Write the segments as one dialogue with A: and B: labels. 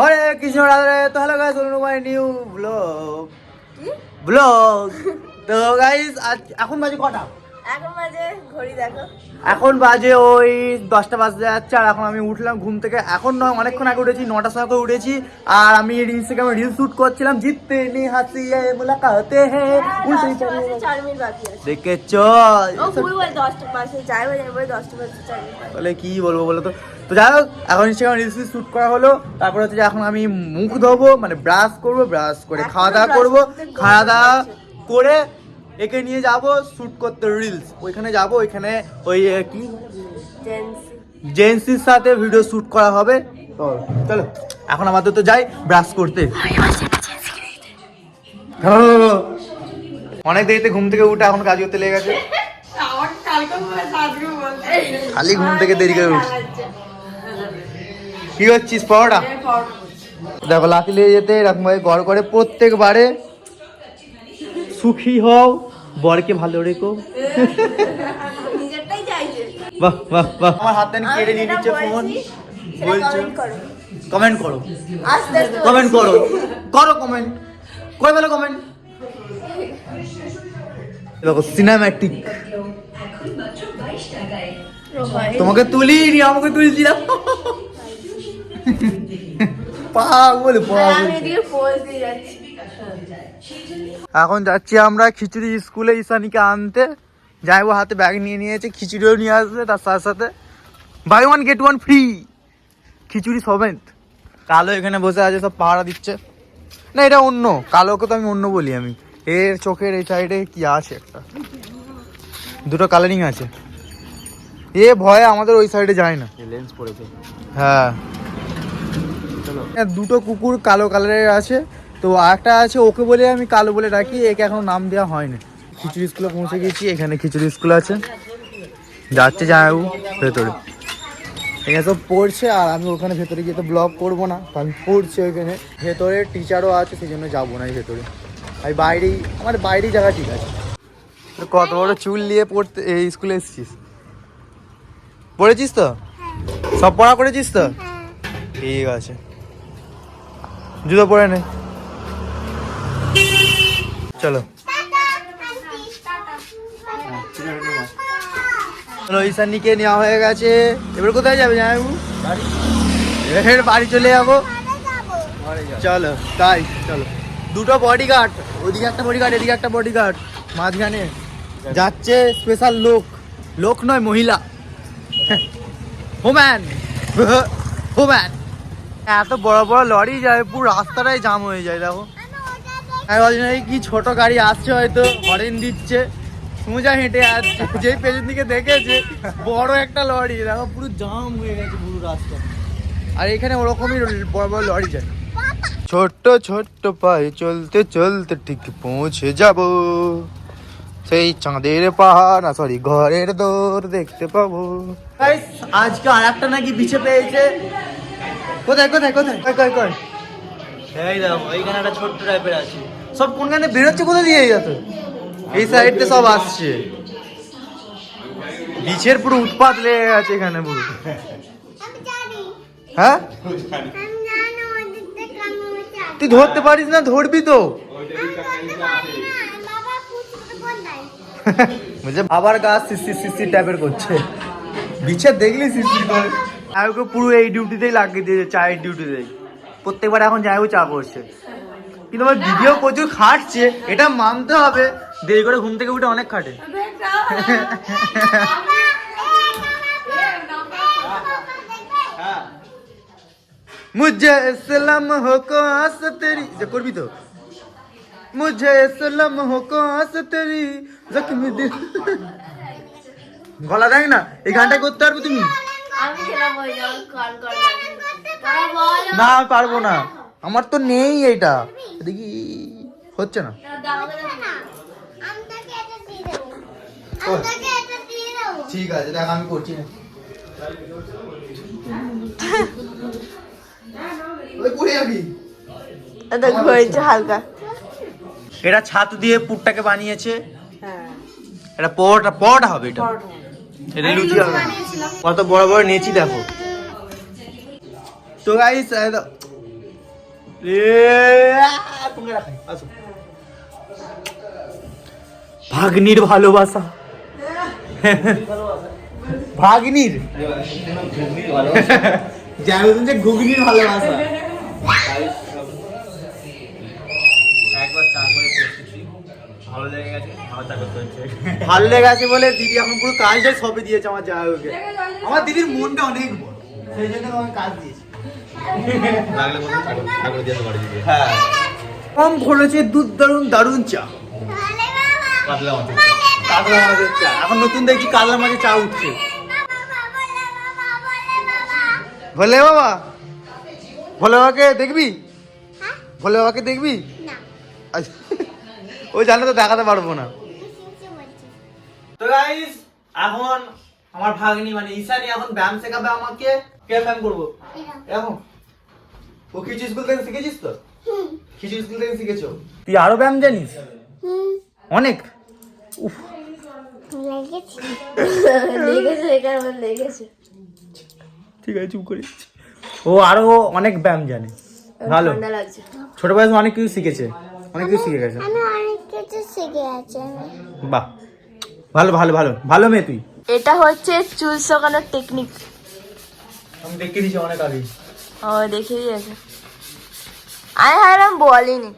A: হরে কৃষ্ণ রাধে তো hello guys to my new vlog vlog তো guys আজ এখন বাজে কটা?
B: এখন
A: বাজে ওই দশটা বাজতে যাচ্ছে আর এখন আমি উঠলাম ঘুম থেকে। এখন নয় অনেকক্ষণ আগে উঠেছি নটার সময় করে উঠেছি আর আমি ইনস্টাগ্রামে রিল শুট করছিলাম জিততে নি হাসিয়ে মুলাকাতে হে উল্টে
B: দশটা চার মিনিট বাকি আছে।
A: দেখে চল
B: ও ভুল বল বাজে বাজে বাজে
A: কি বলব বলো তো? তো যাই হোক এখন ইনস্টাগ্রাম রিলস শুট করা হলো তারপরে হচ্ছে যে এখন আমি মুখ ধোবো মানে ব্রাশ করব ব্রাশ করে খাওয়া দাওয়া করব খাওয়া দাওয়া করে একে নিয়ে যাব শুট করতে রিলস ওইখানে যাব ওইখানে ওই কি?
B: জেন্সি
A: জেন্সির সাথে ভিডিও শুট করা হবে। চলো। এখন আমাদের তো যাই ব্রাশ করতে। হ্যাঁ। অনেক দেরিতে ঘুম থেকে উঠে এখন কাজ করতে লেগে গেছে। খালি ঘুম থেকে দেরি করে উঠছি। কি হচ্ছিস পরোটা? দেখো লাকি লেগে যেতে এরকম ভাবে গড় করে প্রত্যেকবারে সুখী হও। বরকে ভালো রেখো।
B: নিজেরটাই চাইছে
A: বাহ বাহ বাহ। আমার হাতে কেড়ে নিয়ে
B: যেটা
A: নিচ্ছে ফোন
B: বলছো
A: কমেন্ট করো। কমেন্ট করো। করো। কমেন্ট করে কমেন্ট দেখো সিনেম্যাটিক। তোমাকে তুলিনি আমাকে তুলছিলাম পাগল পাগল। এখন যাচ্ছি আমরা খিচুড়ি স্কুলে ইসানিকে আনতে। যাইবো হাতে ব্যাগ নিয়ে নিয়েছে খিচুড়িও নিয়ে আসবে তার সাথে সাথে buy one get one free khichuri সমেত। কালো এখানে বসে আছে সব পাহারা দিচ্ছে। না এটা অন্য। কালোকে তো আমি অন্য বলি আমি। এর চোখের এই সাইডে কি আছে একটা? দুটো কালারিং আছে। এ ভয়ে আমাদের ওই সাইডে যায় না।
C: লেন্স পড়েছে।
A: হ্যাঁ, দুটো কুকুর কালো কালারের আছে। তো একটা আছে ওকে বলে আমি কালো বলে রাখি একে এখন নাম দেওয়া হয়নি। খিচুড়ি স্কুলে পৌঁছে গেছি এখানে খিচুড়ি স্কুল আছে। যাচ্ছে জামাইবু ভেতরে। এখানে সব পড়ছে আর আমি ওখানে ভেতরে গিয়ে তো ব্লগ করব না তো আমি পড়ছি ওইখানে। ভেতরে টিচারও আছে সেই জন্য যাব না এই ভেতরে। আমি বাইরেই আমার বাইরেই জায়গা ঠিক আছে। তো কত বড় চুল নিয়ে পড়তে এই স্কুলে এসেছিস? পড়েছিস তো? সব পড়া করেছিস তো? ঠিক আছে। জুতো পরে নে। চলো। চলো ঈশানীকে নেওয়া হয়ে গেছে। এবার কোথায় যাবে জামাইবু এবার বাড়ি চলে যাব। চলো, তাই, চলো। দুটো বডিগার্ড ওদিকে একটা বডিগার্ড এদিকে একটা বডিগার্ড মাঝখানে যাচ্ছে স্পেশাল লোক। লোক নয়, মহিলা। হোম্যান। হোম্যান। এত বড় বড় লরি যায়, পুরো রাস্তাটাই জাম হয়ে যায়, দেখো। আমি ভাবছি কি ছোট গাড়ি আসছে হয়তো হরেন দিচ্ছে। সোজা হেঁটে আসছে যেই পেছন দিকে দেখেছে বড় একটা লরি। দেখো পুরো জাম হয়ে গেছে পুরো রাস্তা। আর এখানে ওরকমই বড় বড় লরি যায়। ছোট্ট ছোট্ট পায়ে চলতে চলতে ঠিক পৌঁছে যাব। সেই চাঁদের পাহাড় না সরি ঘরের দোর দেখতে পাবো। আজকে আর একটা নাকি বিছে পেয়েছে। কোথায় কোথায় কোথায়? কই কই এই দেখো এইখানে একটা ছোট্ট টাইপের আছে। সব কোনখানে বেরোচ্ছে কোথা দিয়ে এই তো এই সাইডতে সব আসছে। বিছের পুরো উৎপাত লেগে গেছে এখানে পুরো। হ্যাঁ? তুই ধরতে পারিস না, ধরবি তো। বলছে, আবার গাছ সিসি সিসি টাইপের করছে। বিছে দেখলি সিসি করে? আয়ুকে পুরো এই ডিউটিতেই লাগিয়ে দিয়েছে, চায়ের ডিউটিতেই প্রত্যেকবার এখন যাইও চা করছে। কিন্তু আমার দিদিও প্রচুর খাটছে এটা মানতে হবে। দেরি করে ঘুম থেকে উঠে অনেক খাটে। মুঝে ইসলাম হোক আস তেরি যে করবি তো? মুঝে ইসলাম হোক আস তেরি জখমি দিল গলা দেখ না এই গানটা করতে পারবে তুমি? না পারব না। আমার তো নেই এটা দেখি হচ্ছে না। ঠিক আছে দেখ আমি করছি না।
B: হালকা।
A: এটা ছাতু দিয়ে পুরটাকে বানিয়েছে।
B: হ্যাঁ।
A: এটা পরোটা পরোটা হবে এটা। এটা লুচি হবে। না। কত বড় বড় নেচি দেখো। তো গাইস ভাগ্নির ভালোবাসা। ভাগ্নির? যাই বলছেন যে ঘুগনির ভালোবাসা।
C: ভালো লেগে গেছে ভালো
A: বলে দিদি এখন পুরো কাজটাই সবই দিয়েছে আমার জায়গাকে আমার দিদির মনটা অনেক বড়। সেই জন্য আমি কাজ দিয়েছি।
C: লাগলে দিয়ে।
A: হ্যাঁ। কম খরচে দুধ দারুণ দারুণ চা।
C: কাতলা মাছের
A: কাতলা মাছের চা। এখন নতুন দেখছি কাতলা মাছের চা উঠছে। ভোলে বাবা? ভোলে বাবাকে দেখবি? ভোলে বাবাকে দেখবি? ওই ও জানে তো দেখাতে পারব না। তো গাইস এখন আমার ভাগ্নি মানে ঈশানি এখন ব্যায়াম শেখাবে আমাকে। কে ব্যায়াম করব? এখন ও কিছু স্কুল থেকে শিখেছিস তো? কিছু স্কুল থেকে শিখেছো? তুই আরও ব্যায়াম জানিস? অনেক? উফ। ঠিক আছে চুপ করে ও আরও অনেক ব্যায়াম জানে। ভালো। ছোট বয়সে অনেক কিছু শিখেছে। অনেক কিছু শিখে গেছে।
D: আমি অনেক কিছু শিখে আছি আমি।
A: বাহ। ভালো ভালো ভালো। ভালো মেয়ে তুই।
B: এটা হচ্ছে চুল শোকানোর টেকনিক
A: আমি দেখে দিয়েছি অনেক আগে
B: ও দেখে দিয়েছে আমি হারাম বলিনি।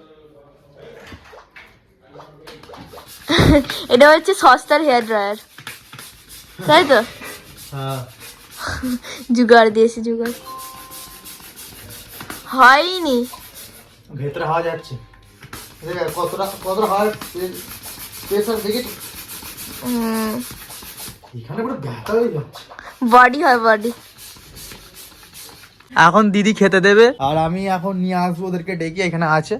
B: এটা হচ্ছে সস্তার হেয়ার ড্রায়ার। তাই তো?
A: হ্যাঁ।
B: জুগাড় দিয়েছি জুগাড়। হয়নি।
A: ভেতরে হাওয়া যাচ্ছে। কতটা কতটা হাওয়া প্রেসার দেখেছি? এখানে পুরো ব্যথা হয়ে যাচ্ছে।
B: বডি হয় বডি।
A: এখন দিদি খেতে দেবে। আর আমি এখন নিয়ে আসব ওদেরকে ডেকে এখানে আছে।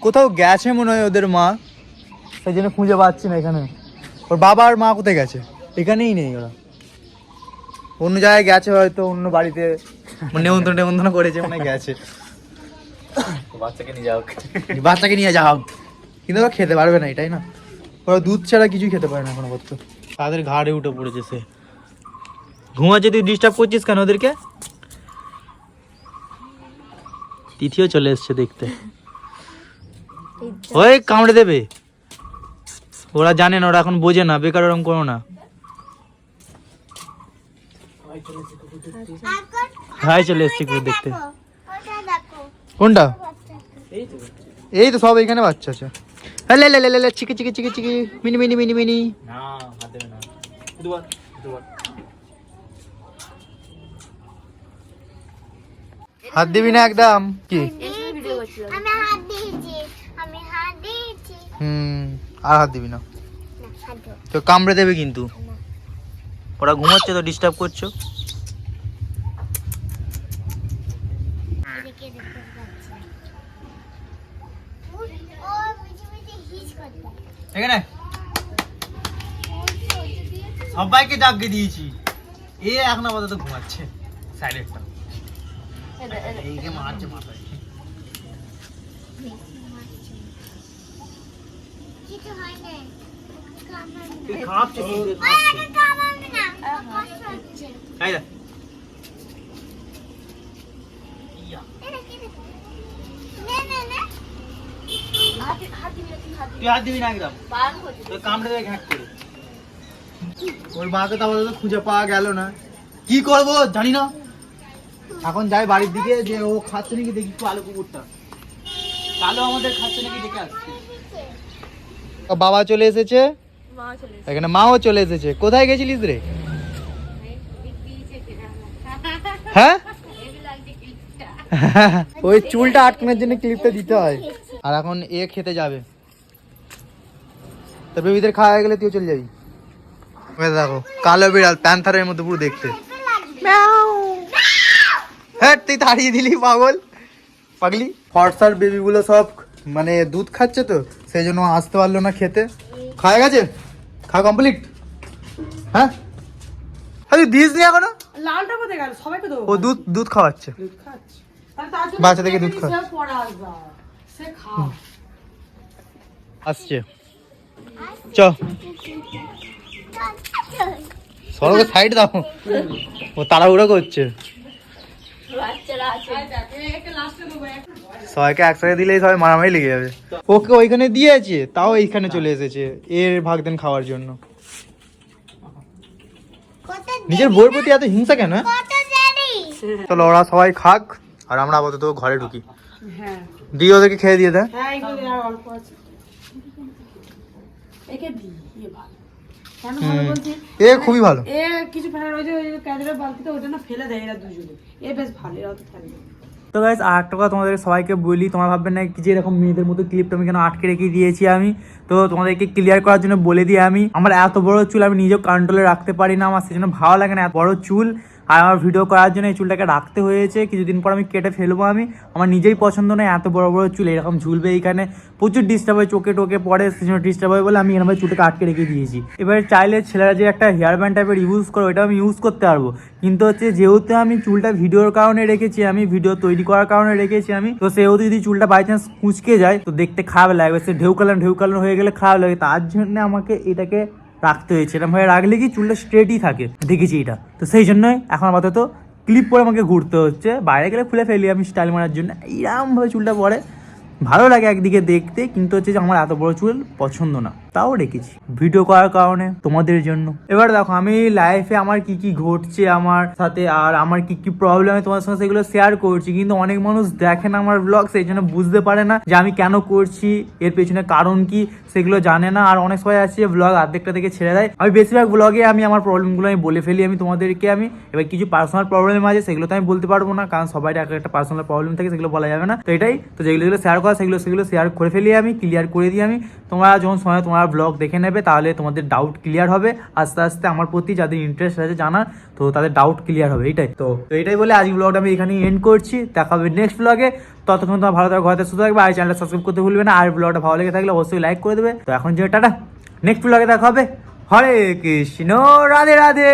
A: কোথাও গেছে মনে হয় ওদের মা। সেই জন্য খুঁজে পাচ্ছি না এখানে। ওর বাবা আর মা কোথায় গেছে? এখানেই নেই ওরা। অন্য জায়গায় গেছে হয়তো অন্য বাড়িতে। নেমন্ত্রণ নেমন্ত্রণ করেছে মনে হয় গেছে।
C: বাচ্চাকে নিয়ে যাও।
A: বাচ্চাকে নিয়ে যাও। কিন্তু ওরা খেতে পারবে না এটাই না। ওরা দুধ ছাড়া কিছুই খেতে পারে না এখনও করতে তাদের ঘাড়ে উঠে পড়েছে সে। ঘুমাচ্ছে তুই ডিস্টার্ব করছিস কেন ওদেরকে? তিথিও চলে এসছে দেখতে ওই কামড়ে দেবে ওরা জানে না ওরা এখন বোঝে না বেকার ওরকম করো না হাই চলে এসছে একটু দেখতে কোনটা এই তো সব এখানে বাচ্চা আছে লে লে লে লে চিকি চিকি চিকি চিকি মিনি মিনি মিনি মিনি
C: না হাত না
A: হাত দিবি না একদম? কি?
D: আমি হাত দিয়েছি আমি হাত দিয়েছি।
A: হুম আর হাত দিবি না। তো কামড়ে দেবে কিন্তু। ওরা ঘুমাচ্ছে তো ডিস্টার্ব করছ। এখানে। সবাইকে জাগিয়ে দিয়েছি। এ এখন আপাতত ঘুমাচ্ছে। সাইডে একটা এইকে মারছে মাথায়
D: কিছু হয় না কামড়াবে না।
A: তুই কাঁপছে কিন্তু,
D: ওই
A: কাঁপছে।
D: আগে কামড়াবে না কষ্ট হচ্ছে
A: এই দেখ।
D: এটা কি দেখো? নে নে নে
A: তুই হাত দিবি না একদম তোর কামড়ে দেবে ঘ্যাক করে ওর মাকে তো আপাতত খুঁজে পাওয়া গেল না কি করব জানি না এখন যাই বাড়ির দিকে যে ও খাচ্ছে নাকি দেখি একটু আলু কুকুরটা। কালো আমাদের খাচ্ছে নাকি দেখে আসছে। বাবা চলে এসেছে? এখানে মাও চলে এসেছে। কোথায় গেছিলিস রে? হ্যাঁ? ওই চুলটা আটকানোর জন্য ক্লিপটা দিতে হয়। আর এখন এ খেতে যাবে। তো বেবিদের খাওয়া হয়ে গেলে তুই চলে যাবি। দেখো কালো বিড়াল প্যান্থারের মতো পুরো দেখতে। হ্যাঁ তুই তাড়িয়ে দিলি পাগল। পাগলি? হটসার বেবিগুলো সব মানে দুধ খাচ্ছে তো সেই জন্য আসতে পারল না খেতে। খাওয়া গেছে? খাওয়া কমপ্লিট হ্যাঁ? আরে দিস নি এখনও?
E: লালটা কোথায় গেল? সবাইকে দেবো।
A: ও দুধ দুধ খাওয়াচ্ছে।
E: দুধ তাহলে তার
A: দুধ খাওয়া।
E: সে খা।
A: আসছে। চ। সরকে সাইড দাও। ও তাড়াহুড়ো করছে
B: বাচ্চারা আছে
E: লাস্টে দেবো একটা
A: সবাইকে একসাথে দিলেই সবাই মারামারি লেগে যাবে। ওকে ওইখানে দিয়েছে তাও এইখানে চলে এসেছে এর ভাগ দেন খাওয়ার জন্য। নিজের বউয়ের প্রতি এত হিংসা কেন হ্যাঁ? চলো ওরা সবাই খাক আর আমরা আপাতত ঘরে ঢুকি।
E: হ্যাঁ
A: দিয়ে ওদেরকে খেয়ে দিয়ে দেয়
E: কেন ভালো বলছি?
A: এ খুবই ভালো।
E: এ কিছু ফেলে রয়েছে ওই ক্যাজের বালতিতে ওটা না ফেলে দেয় এরা দুজনে। এ বেশ ভালো এরা তো থাকবে।
A: তো গাইজ আর একটা কথা তোমাদের সবাইকে বলি তোমরা ভাববেন না কি যে এরকম মেয়েদের মতো ক্লিপটা আমি কেন আটকে রেখে দিয়েছি আমি? তো তোমাদেরকে ক্লিয়ার করার জন্য বলে দিই আমি আমার এত বড় চুল আমি নিজেও কন্ট্রোলে রাখতে পারি না আমার সেজন্য ভালো লাগে না এত বড় চুল। আর আমার ভিডিও করার জন্য এই চুলটাকে রাখতে হয়েছে। কিছুদিন পর আমি কেটে ফেলব আমি। আমার নিজেই পছন্দ নয়, এত বড় বড় চুল, এরকম ঝুলবে এইখানে। প্রচুর ডিস্টার্ব হয়, চোখে টোকে পড়ে সেজন্য ডিস্টার্ব হয় বলে আমি এরকম চুলটাকে আটকে রেখে দিয়েছি। এবারে চাইলে ছেলেরা যে একটা হেয়ার ব্যান্ড টাইপের ইউজ করো এটা আমি ইউজ করতে পারব। কিন্তু হচ্ছে যেহেতু আমি চুলটা ভিডিওর কারণে রেখেছি, আমি ভিডিও তৈরি করার কারণে রেখেছি আমি, তো সেহেতু যদি চুলটা বাই চান্স কুচকে যায়, তো দেখতে খারাপ লাগবে। সে ঢেউ কালার ঢেউ কালার হয়ে গেলে খারাপ লাগে তার জন্য আমাকে এটাকে রাখতে হয়েছে। এরকম ভাবে রাখলে কি চুলটা স্ট্রেটই থাকে? দেখেছি এটা। তো সেই জন্যই এখন আপাতত ক্লিপ পরে আমাকে ঘুরতে হচ্ছে। বাইরে গেলে খুলে ফেলি আমি স্টাইল মারার জন্য। এইরকমভাবে চুলটা পরে। ভালো লাগে একদিকে দেখতে, কিন্তু হচ্ছে যে আমার এত বড় চুল পছন্দ না। তাও রেখেছি ভিডিও করার কারণে তোমাদের জন্য। এবার দেখো, আমি লাইফে আমার কি কি ঘটছে আমার সাথে আর আমার কি কি প্রবলেম তোমার সঙ্গে সেগুলো শেয়ার করছি। কিন্তু অনেক মানুষ দেখে না আমার ব্লগ সেই জন্য বুঝতে পারে না যে আমি কেন করছি, এর পেছনে কারণ কি, সেগুলো জানে না। আর অনেক সময় আছে ব্লগ অর্ধেকটা থেকে ছেড়ে দেয়। আমি বেশিরভাগ ব্লগে আমি আমার প্রবলেমগুলো আমি বলে ফেলি, আমি তোমাদেরকে আমি এবার কিছু পার্সোনাল প্রবলেম আছে, সেগুলো তো আমি বলতে পারব না, কারণ সবাই এক একটা পার্সোনাল প্রবলেম থাকে, সেগুলো বলা যাবে না। তো এটাই, তো যেগুলো যেগুলো শেয়ার করা, সেগুলো সেগুলো শেয়ার করে ফেলি আমি ক্লিয়ার করে দিই আমি। তোমরা যখন সময় তোমার ব্লগ দেখে নেবে, তাহলে তোমাদের ডাউট ক্লিয়ার হবে। আস্তে আস্তে আমার প্রতি যাদের ইন্টারেস্ট আছে জানার, তো তাদের ডাউট ক্লিয়ার হবে এটাই তো তো এটাই বলে আজকে ব্লগটা আমি এখানেই এন্ড করছি। দেখা হবে নেক্সট ব্লগে ততক্ষণ তোমার ভালো থাকবে ঘরে সুস্থ থাকবে, আর চ্যানেলটা সাবস্ক্রাইব করতে ভুলবে না। আর ব্লগটা ভালো লেগে থাকলে অবশ্যই লাইক করে দেবে। তো এখন যে টাটা নেক্সট ব্লগে দেখা হবে। হরে কৃষ্ণ, রাধে রাধে।